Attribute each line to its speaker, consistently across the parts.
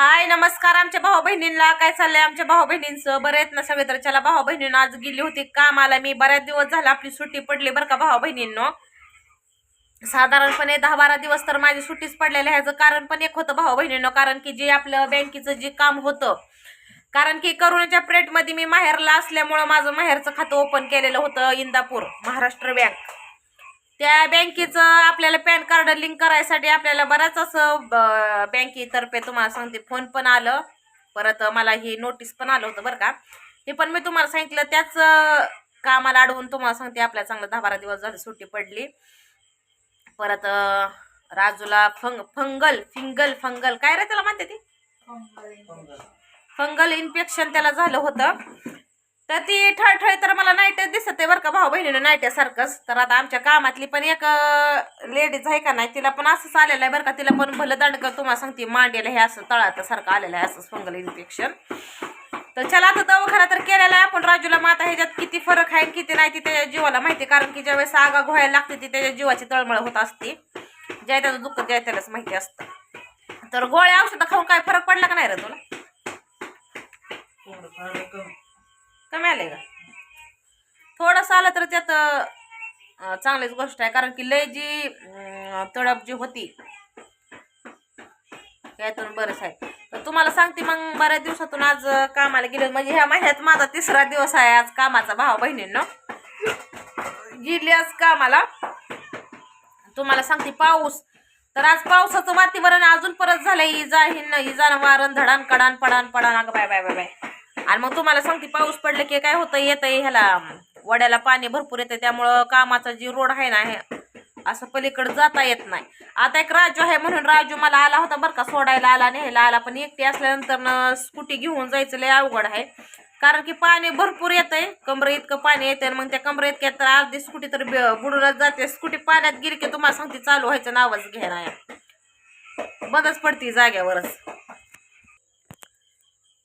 Speaker 1: हाय नमस्कार आमच्या भाऊ बहिणींना काय चाललंय आमच्या भाऊ बहिणींचं बरं आहेत ना सगळे तर चला भाऊ बहिणींना आज गेली होती कामाला. मी बऱ्याच दिवस झाला आपली सुट्टी पडली बरं का भाऊ बहिणींनो साधारणपणे दहा बारा दिवस तर माझी सुट्टीच पडलेल्या ह्याचं कारण पण एक होतं भाऊ बहिणींनो कारण की जे आपलं बँकेचं जे काम होतं कारण की करोनाच्या प्रेटमध्ये मी माहेरला असल्यामुळं माझं माहेरचं खातं ओपन केलेलं होतं इंदापूर महाराष्ट्र बँक त्या बँकेचं आपल्याला पॅन कार्ड लिंक करायसाठी आपल्याला बराच असं बँकेतर्फे तुम्हाला सांगते फोन पण आलं. परत मला ही नोटीस पण आलं होतं बरं का. हे पण मी तुम्हाला सांगितलं त्याच कामाला अडवून तुम्हाला सांगते आपल्याला चांगलं दहा बारा दिवस झाले सुट्टी पडली. परत राजूला फंग फंगल फिंगल फंगल काय रे त्याला म्हणते ती? फंगल इन्फेक्शन त्याला झालं होतं. तर ती ठळठळ तर मला नाईटच दिसत आहे बरं का भाऊ बहिणीनं नाईट्यासारखंच. तर आता आमच्या कामातली पण एक लेडीज आहे का नाही तिला पण असंच आलेलं आहे बरं का तिला पण भलं दंडकर तुम्हाला सांगते मांडेला हे असं तळातसारखं आलेलं आहे असं फंगल इन्फेक्शन तर चला आता दवाखाना तर केलेला आहे आपण राजूला माता ह्याच्यात किती फरक आहे किती नाही ती त्याच्या जीवाला माहिती आहे. कारण की ज्यावेळेस आगा घोळायला लागते ती त्याच्या जीवाची तळमळ होत असते. ज्या त्याचं दुःख ज्या त्यालाच माहिती असतं. तर गोळ्या औषधं खाऊन काय फरक पडला का नाही रे तुला? कमी आले का? थोडंसं आलं तर त्यात चांगलीच गोष्ट आहे. कारण की लय जी अं, तडप जी होती यातून बरंच आहे. तर तुम्हाला सांगते मग बऱ्याच दिवसातून आज कामाला गेले. म्हणजे ह्या महिन्यात माझा तिसरा दिवस आहे आज कामाचा भाव बहिणींना. गेली आज कामाला. तुम्हाला सांगते पाऊस. तर आज पावसाचं वातावरण अजून परत झालंय. इजा हिन इजा वारण धडान कडान पडान पडान. अगं बाय बाय बाय बाय. आणि मग तुम्हाला सांगते पाऊस पडलं की काय होतं येतंय ह्याला वड्याला पाणी भरपूर येतं त्यामुळं कामाचा जी रोड आहे ना हे असं पलीकडे जाता येत नाही. आता एक राजू आहे म्हणून राजू मला आला होता बरं का सोडायला आला न्यायला आला पण एकटी असल्यानंतर स्कूटी घेऊन जायचं लय अवघड आहे. कारण की पाणी भरपूर येतंय कमरे इतकं पाणी येते मग त्या कमरे इतक्या तर अर्धी स्कूटी तर बुडूनच जाते. स्कूटी पाण्यात गेली की तुम्हाला सांगते चालू व्हायचं नावच घ्या बंदच पडते जाग्यावरच.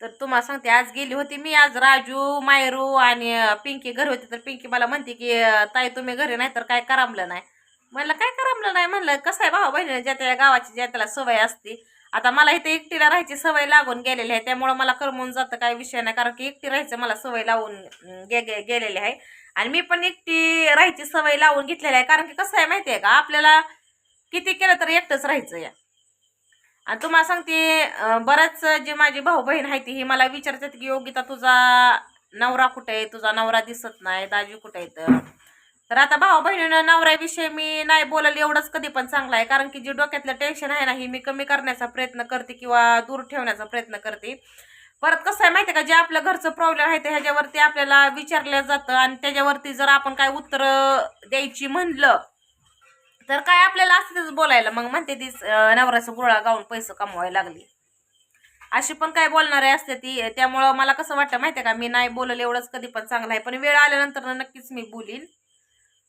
Speaker 1: तर तुम्हाला सांगते आज गेली होती मी आज राजू मायरू आणि पिंकी घरी होती. तर पिंकी मला म्हणते की ताई तुम्ही घरी नाही तर काय करमलं नाही? म्हणलं काय करमलं नाही? म्हणलं कसं आहे भाऊ बहिणी ज्या त्या गावाची ज्या त्याला सवय असते आता मला इथे एकटीला राहायची सवय लागून गेलेली आहे. त्यामुळं मला करमून जातं काय विषय नाही. कारण की एकटी राहायचं मला सवय लावून गे गे गेलेली आहे. आणि मी पण एकटी राहायची सवय लावून घेतलेली आहे. कारण की कसं आहे माहिती आहे का आपल्याला किती केलं तर एकटंच राहायचं या. आणि तुम्हाला सांगते अं, बऱ्याच जी माझी भाऊ बहीण आहे ती मला विचारतात की योगिता तुझा नवरा कुठे आहे? तुझा नवरा दिसत नाही दाजी कुठे आहे तर आता भाऊ बहिणीनं नवऱ्याविषयी मी नाही बोलायला एवढंच कधी पण चांगलं आहे. कारण की जे डोक्यातलं टेन्शन आहे ना ही मी कमी करण्याचा प्रयत्न करते किंवा दूर ठेवण्याचा प्रयत्न करते. परत कसं आहे माहिती आहे का जे आपलं घरचं प्रॉब्लेम आहे ते ह्याच्यावरती आपल्याला विचारलं जातं आणि त्याच्यावरती जर आपण काय उत्तर द्यायची म्हणलं तर काय आपल्याला असतेच बोलायला मग म्हणते ती अं, नवऱ्याचं गोळा गाऊन पैसे कमवायला लागली. अशी पण काय बोलणारे असते ती त्यामुळं मला कसं वाटतं माहिती आहे का मी नाही बोलले एवढंच कधी पण चांगलं आहे पण वेळ आल्यानंतर नक्कीच मी बोलीन.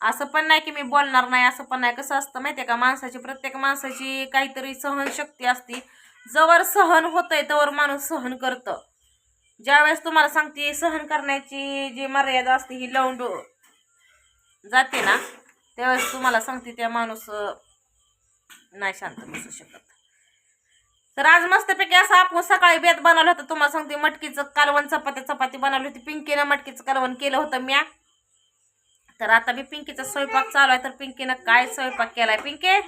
Speaker 1: असं पण नाही की मी बोलणार नाही असं पण नाही. कसं असतं माहिती आहे का माणसाची प्रत्येक माणसाची काहीतरी सहनशक्ती असते. जवळ सहन होतंय तवर माणूस सहन करतं. ज्यावेळेस तुम्हाला सांगते सहन करण्याची जी मर्यादा असते ही लवंड जाते ना त्यावेळेस तुम्हाला सांगते त्या माणूस नाही शांत बसू शकत. तर आज मस्तपैकी असं आपण सकाळी बेत बनवलं होतं. तुम्हाला सांगते मटकीचं कालवण चपाती चपाती बनवली होती. पिंकीनं मटकीचं कालवण केलं होतं म्या. तर आता मी पिंकीचा स्वयंपाक चालू आहे. तर पिंकीनं काय स्वयंपाक केलाय? पिंके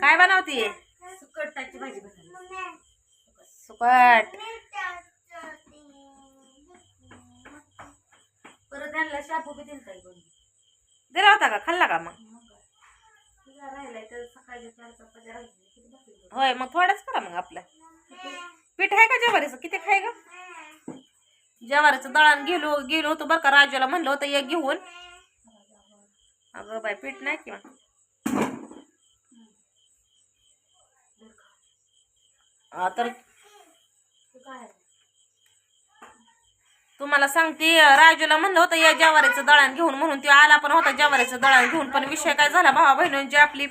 Speaker 1: काय बनवतीये
Speaker 2: सुकटाची भाजी
Speaker 1: सुकट.
Speaker 2: परत आणला शापू बी दिलता
Speaker 1: दिला होता का? खाल्ला का मग? होय मग थोडाच करा मग आपलं. पीठ आहे का ज्वारीचं? किती खाय का ज्वारीचं दळण गेलो गेलो होतो बरं का राजूला म्हणलं होतं एक घेऊन. अगं बाय पीठ नाही किंवा तर
Speaker 2: काय
Speaker 1: तुम्हाला सांगते राजूला म्हणलं होतं या जवारीचं दळण घेऊन म्हणून तो आला पण होता जवारीचं दळण घेऊन. पण विषय काय झाला भावा बहिणी आपली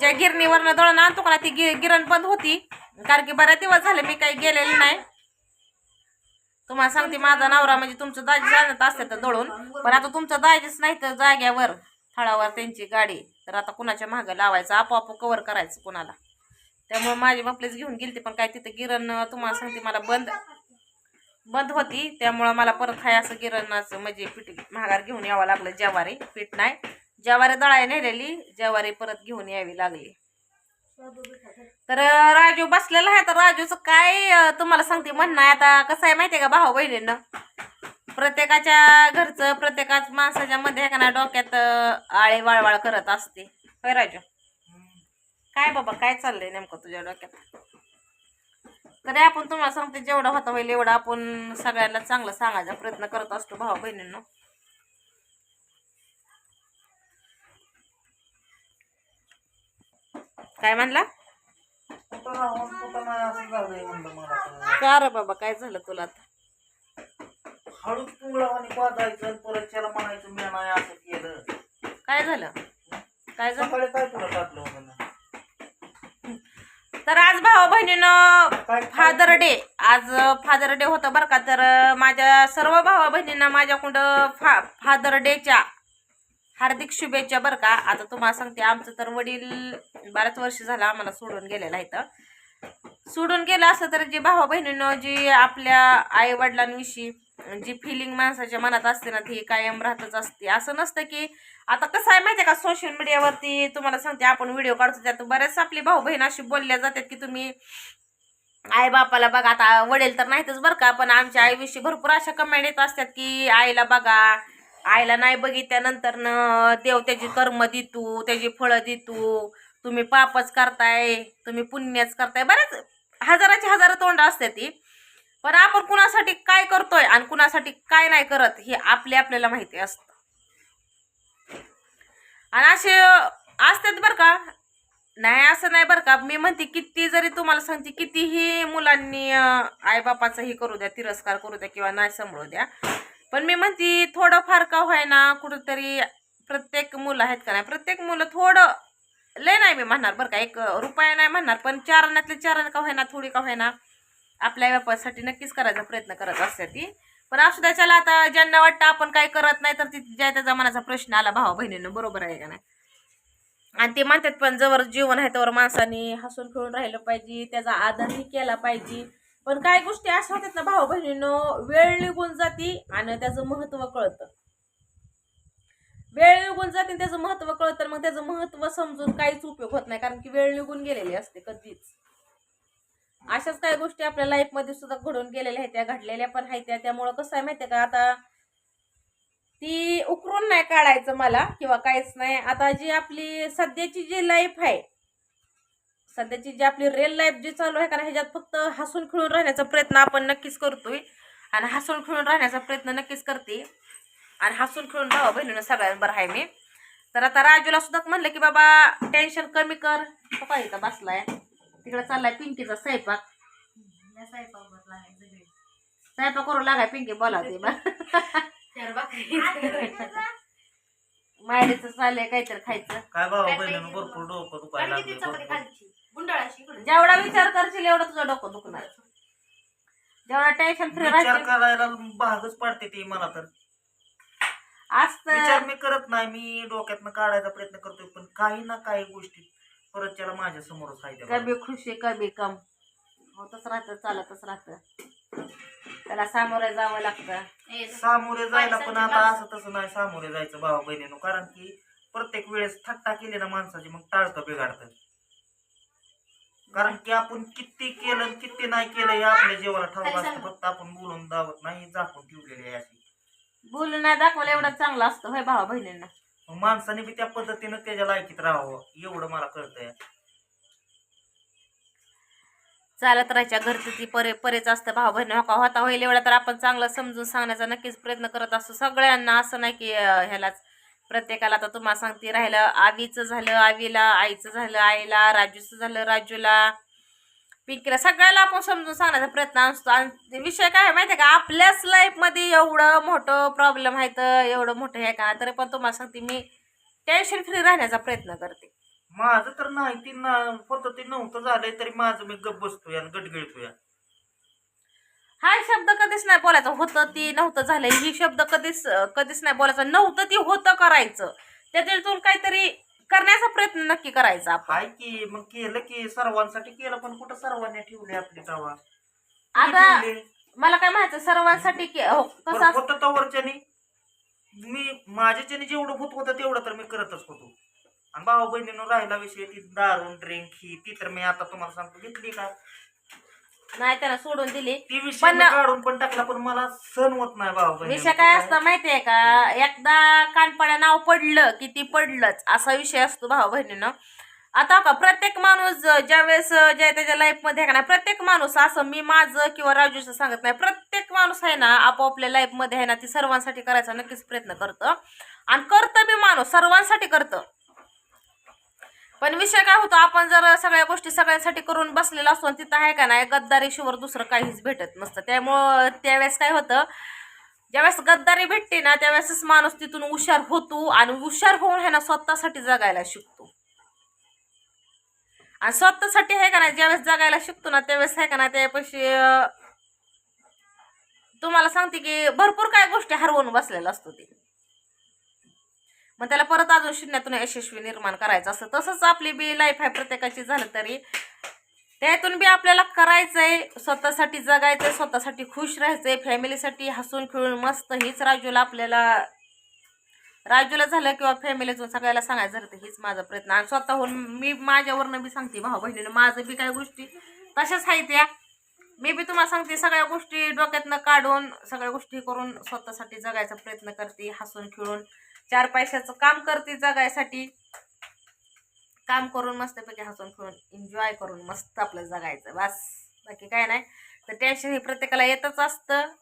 Speaker 1: ज्या गिरणीवरनं दळण आणतो का ना ती गि गिरण बंद होती. कारण की बऱ्याच दिवस झाले मी काही गेलेली नाही. तुम्हाला सांगते माझा नवरा म्हणजे तुमचं दाजी जाणत असते तर दळून. पण आता तुमचं दाजीच नाही तर जाग्यावर थळावर त्यांची गाडी. तर आता कुणाच्या मागं लावायचं? आपोआप कवर करायचं कुणाला. त्यामुळे माझी बापलेच घेऊन गेलते पण काय तिथं गिरण तुम्हाला सांगते मला बंद बंद होती. त्यामुळं मला परत हाय असं गिरणचं म्हणजे पीठ महागार घेऊन यावं लागलं जवारी. पीठ नाही. ज्वारी दळाय नेलेली. जवारी परत घेऊन यावी लागली. तर राजू बसलेला आहे. तर राजूचं काय तुम्हाला सांगते. म्हणणं आहे आता कसं आहे माहितीये का भाऊ बहिणींना? प्रत्येकाच्या घरचं प्रत्येकाच माणसाच्या मध्ये आहे का ना डोक्यात आळे वाळवाळ करत असते. होय राजू? काय बाबा काय चाललंय नेमकं तुझ्या डोक्यात? तरी आपण तुम्हाला सांगते जेवढं होतं होईल एवढं आपण सगळ्यांना चांगलं सांगायचा प्रयत्न करत असतो भाऊ बहिणींना. काय म्हणला. का रे बाबा काय झालं तुला आता?
Speaker 3: हळूच पुंगळावानी पाजायचं आणि परत त्याला म्हणायचं मी नाही असं केलं.
Speaker 1: काय झालं? काय झालं?
Speaker 3: काय तुला टाकलं
Speaker 1: तर आज भाऊ बहिणीनं फादर डे आज फादर डे होता बरं का. तर माझ्या सर्व भावा बहिणींना माझ्याकडं फा फादर डेच्या हार्दिक शुभेच्छा बरं का. आता तुम्हाला सांगते आमचं तर वडील बऱ्याच वर्ष झालं आम्हाला सोडून गेलेलं आहे तर सोडून गेलं असं तर जे भावा बहिणीनं जी आपल्या आई वडिलांविषयी जी फिलिंग माणसाच्या मनात असते ना ती कायम राहतच असते. असं नसतं की आता कसं आहे माहिती आहे का सोशल मीडियावरती तुम्हाला सांगते आपण व्हिडिओ काढतो त्यात बऱ्याच आपली भाऊ बहीण अशी बोलल्या जातात की तुम्ही आई बापाला बघा आता वडील तर नाहीतच बरं का पण आमच्या आईविषयी भरपूर अशा कमेंट येत असतात की आईला बघा आईला नाही बघितल्यानंतर न देव त्याची कर्म देतो त्याची फळं देतो तुम्ही पापच करताय तुम्ही पुण्यच करताय. बऱ्याच हजाराची हजार तोंड असते ती. पण आपण कुणासाठी काय करतोय आणि कुणासाठी काय नाही करत हे आपले आपल्याला माहिती असतं. आणि असे असतात बरं का. नाही असं नाही बरं का. मी म्हणते किती जरी तुम्हाला सांगते कितीही मुलांनी अं, आईबापाचा हे करू द्या तिरस्कार करू द्या किंवा नाही सांभाळू द्या. पण मी म्हणते थोडं फार का व्हायना कुठंतरी प्रत्येक मुलं आहेत का नाही प्रत्येक मुलं थोडं लय नाही मी म्हणणार बरं का. एक रुपया नाही म्हणणार पण चारण्यातले चारण का व्हायना थोडी का व्हायना आपल्या व्यापारासाठी नक्कीच करायचा प्रयत्न करत असते ती. पण असू त्याच्याला आता ज्यांना वाटतं आपण काय करत नाही तर ती ज्या त्याचा मनाचा प्रश्न आला भावा बहिणीनं बरोबर आहे का नाही? आणि ते म्हणतात पण जवळ जीवन आहे त्यावर माणसाने हसून खेळून राहिलं पाहिजे त्याचा आदरही केला पाहिजे. पण काही गोष्टी अशा होतात ना भाऊ बहिणीनं वेळ निघून जाती आणि त्याचं महत्त्व कळतं. वेळ निघून जाते आणि त्याचं महत्त्व कळतं मग त्याचं महत्त्व समजून काहीच उपयोग होत नाही कारण की वेळ निघून गेलेली असते कधीच. अशाच काही गोष्टी आपल्या लाईफमध्ये सुद्धा घडून गेलेल्या आहेत त्या घडलेल्या पण आहेत त्या त्यामुळं कसं आहे माहितीये का? आता ती उकरून नाही काढायचं मला किंवा काहीच नाही. आता जी आपली सध्याची जी लाईफ आहे सध्याची जी आपली रिअल लाईफ जी चालू आहे कारण ह्याच्यात फक्त हसून खेळून राहण्याचा प्रयत्न आपण नक्कीच करतोय. आणि हसून खेळून राहण्याचा प्रयत्न नक्कीच करते. आणि हसून खेळून राहा बहिणीनं सगळ्यात बरं आहे मी. तर आता राजूला सुद्धा म्हणलं की बाबा टेन्शन कमी कर. तो बसलाय. तिकडे चाललाय पिंकीचा स्वयंपाक. स्वयंपाक करू लागाय पिंकी बोलावते बा. मायडीचं चाललंय काहीतरी खायचं.
Speaker 3: काय बाबा बहिणीनं भरपूर डोकं दुखायला भरपूर.
Speaker 1: जेवढा विचार करशील एवढं तुझं डोकं दुखणार. जेवढा टेन्शन फ्री
Speaker 3: विचार
Speaker 1: राहशील.
Speaker 3: करायला भागच पडते ती मला तर.
Speaker 1: आज
Speaker 3: विचार
Speaker 1: तर
Speaker 3: मी करत नाही मी डोक्यातनं काढायचा प्रयत्न करतोय पण काही ना काही गोष्टी परत त्याला माझ्या समोरच आहे त्या
Speaker 1: कभी खुशी कभी कम? होतच राहतं चालतच राहतं. त्याला सामोरं जावं लागतं.
Speaker 3: सामोरे जायला पण आता असं तसं नाही सामोरे जायचं भावा बहिणीनं कारण की प्रत्येक वेळेस थट्टा केली ना माणसाची मग टाळतं बिघाडतं. कारण की आपण किती केलं आणि किती नाही केलं हे आपल्या जीवाला ठाऊक असतं. फक्त आपण बोलून दावत नाही झाकून ठेवलेली आहे अशी.
Speaker 1: बोलून नाही दाखवलं एवढं चांगलं असतं होय भावा बहिणींना.
Speaker 3: मग माणसाने बी त्या पद्धतीनं त्याच्या लायकीत राहावं एवढं मला कळतंय.
Speaker 1: चालत राहायच्या घरचं ती परे परेच असतं. भाऊ बहिणी होका होता होईल एवढा तर आपण चांगलं समजून सांगण्याचा नक्कीच प्रयत्न करत असतो सगळ्यांना असं नाही की ह्यालाच प्रत्येकाला आता तुम्हाला सांगते राहिलं आवीचं झालं आवीला आईचं झालं आईला राजूचं झालं राजूला पिंकीला सगळ्याला आपण समजून सांगण्याचा प्रयत्न असतो. आणि विषय काय माहिती आहे का? आपल्याच लाईफमध्ये एवढं मोठं प्रॉब्लेम आहे तर एवढं मोठं हे का तरी पण तुम्हाला सांगते मी टेन्शन फ्री राहण्याचा प्रयत्न करते.
Speaker 3: माझं तर नाही ती ना होतं ते नव्हतं झालंय तरी माझं मी गप बसतोय आणि गटगिळतोय
Speaker 1: हा शब्द कधीच नाही बोलायचा. होतं ते नव्हतं झालं ही शब्द कधीच कधीच नाही बोलायचा. नव्हतं ती होतं करायचं. त्याच्यातून काहीतरी करण्याचा प्रयत्न नक्की करायचा आपण.
Speaker 3: हाय की मग केलं की सर्वांसाठी केलं पण कुठं सर्वांनी ठेवले आपली तवा?
Speaker 1: अगं मला काय माहिती सर्वांसाठी के- हो, कसं असतं?
Speaker 3: होतं तवरच्याने. मी माझ्याच्याने जेवढं होत होतं तेवढं तर मी करतच होतो. आणि भाऊ बहिणीनं राहिला विषय ती दारून ड्रिंक ही ती तर मी आता तुम्हाला सांगतो घेतली का?
Speaker 1: नाही त्यानं सोडून दिली.
Speaker 3: ती विषय
Speaker 1: पण-
Speaker 3: मी काढून पण टाकला पण मला सण होत नाही भाऊ बहिणी.
Speaker 1: विषय काय असतं माहितीये का? एकदा कानपाड्या नाव पडलं की ती पडलंच. असा विषय असतो भाऊ बहिणीनं. आता का प्रत्येक माणूस ज्या वेळेस ज्या त्याच्या लाईफमध्ये आहे का नाही प्रत्येक माणूस असं मी माझं किंवा राजूचं सांगत नाही प्रत्येक माणूस आहे ना आपापल्या लाईफमध्ये आहे ना ती सर्वांसाठी करायचा नक्कीच प्रयत्न करतं. आणि करतं बी माणूस सर्वांसाठी करतं. पण विषय काय होतो आपण जर सगळ्या गोष्टी सगळ्यांसाठी करून बसलेलो असतो आणि तिथं आहे का नाही गद्दारीशिवर दुसरं काहीच भेटत नसतं. त्यामुळं त्यावेळेस काय होतं ज्यावेळेस गद्दारी भेटते ना त्यावेळेसच माणूस तिथून हुशार होतो आणि हुशार होऊन ह्यानं ना स्वतःसाठी जगायला शिकतो. आणि स्वतःसाठी आहे का ना ज्यावेळेस जगायला शिकतो ना त्यावेळेस आहे का ना त्यापाशी तुम्हाला सांगते की भरपूर काय गोष्टी हरवून बसलेला असतो ते. मग त्याला परत अजून शून्यातून यशस्वी निर्माण करायचं असतं. तसंच आपली बी लाईफ आहे प्रत्येकाची झालं तरी. त्यातून बी आपल्याला करायचंय स्वतःसाठी जगायचंय स्वतःसाठी खुश राहायचंय फॅमिलीसाठी हसून खेळून मस्त हीच राजूला आपल्याला राजूला झालं किंवा फॅमिलीतून सगळ्याला सांगायचं झालं तर हीच माझा प्रयत्न. आणि स्वतःहून मी माझ्यावरनं बी सांगते भाऊ बहिणीनं माझं बी काही गोष्टी तशाच आहेत या मी बी तुम्हाला सांगते सगळ्या गोष्टी डोक्यातनं काढून सगळ्या गोष्टी करून स्वतःसाठी जगायचा प्रयत्न करते हसून खेळून. चार पैशाचं काम करते जगायसाठी. काम करून मस्तपैकी हसून खेळून एन्जॉय करून मस्त आपलं जगायचं बस. बाकी काय नाही. तर टेन्शन हे प्रत्येकाला येतच असतं.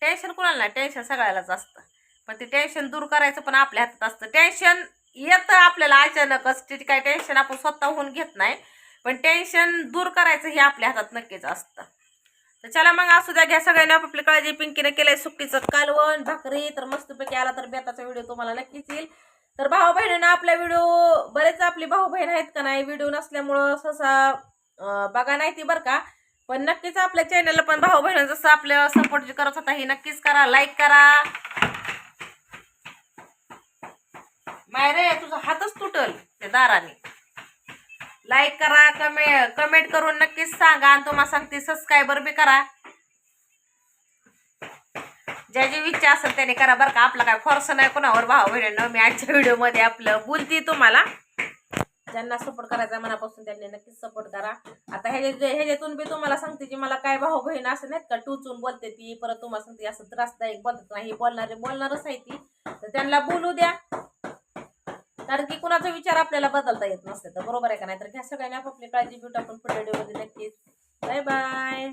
Speaker 1: टेन्शन कुणाला नाही टेन्शन सगळ्यालाच असतं. पण ते टेन्शन दूर करायचं पण आपल्या हातात असतं. टेन्शन येतं आपल्याला अचानकच. ते काय टेन्शन आपण स्वतःहून घेत नाही. पण टेन्शन दूर करायचं हे आपल्या हातात नक्कीच असतं. तर चला मग असू द्या घ्या सगळ्यांनी आपापली काळजी. पिंकीने केलंय सुट्टीचं कालवण भाकरी तर मस्तपैकी आला तर बेताचा व्हिडिओ तुम्हाला नक्कीच येईल. तर भाऊ बहिणीनं आपल्या व्हिडिओ बरेच आपली भाऊ बहीण आहेत का नाही व्हिडिओ नसल्यामुळं सहसा बघा नाही ती बरं का. पण नक्कीच आपल्या चॅनलला पण भाऊ बहिण जसं आपल्या सपोर्ट जे करत होता हे नक्कीच करा लाईक करा. मायरे तुझा हातच तुटल त्या दाराने. लाईक करा कमे कमेंट करून नक्कीच सांगा आणि तुम्हाला सांगते सबस्क्रायबर बी करा. ज्या जी इच्छा असेल त्याने करा बरं का. आपला काय फॉर्स नाही कोणावर भाऊ बहिणीनं मी आजच्या व्हिडिओमध्ये आपलं बोलते तुम्हाला. ज्यांना सपोर्ट करायचा मनापासून त्यांनी नक्कीच सपोर्ट करा. आता ह्याच्या ह्याच्यातून बी तुम्हाला सांगते की मला काय भाऊ बहीण असं नाहीत का. टूचून बोलते ती परत तुम्हाला सांगते असं त्रासदायक बोलत नाही. बोलणारे बोलणारच आहे ती. तर त्यांना बोलू द्या. कारण की कुणाचा विचार आपल्याला बदलता येत नसते. तर बरोबर आहे का नाही? तर घ्या सगळ्यांनी आपापली काळजी घेऊ आपण पुढे व्हिडिओमध्ये नक्कीच. Bye bye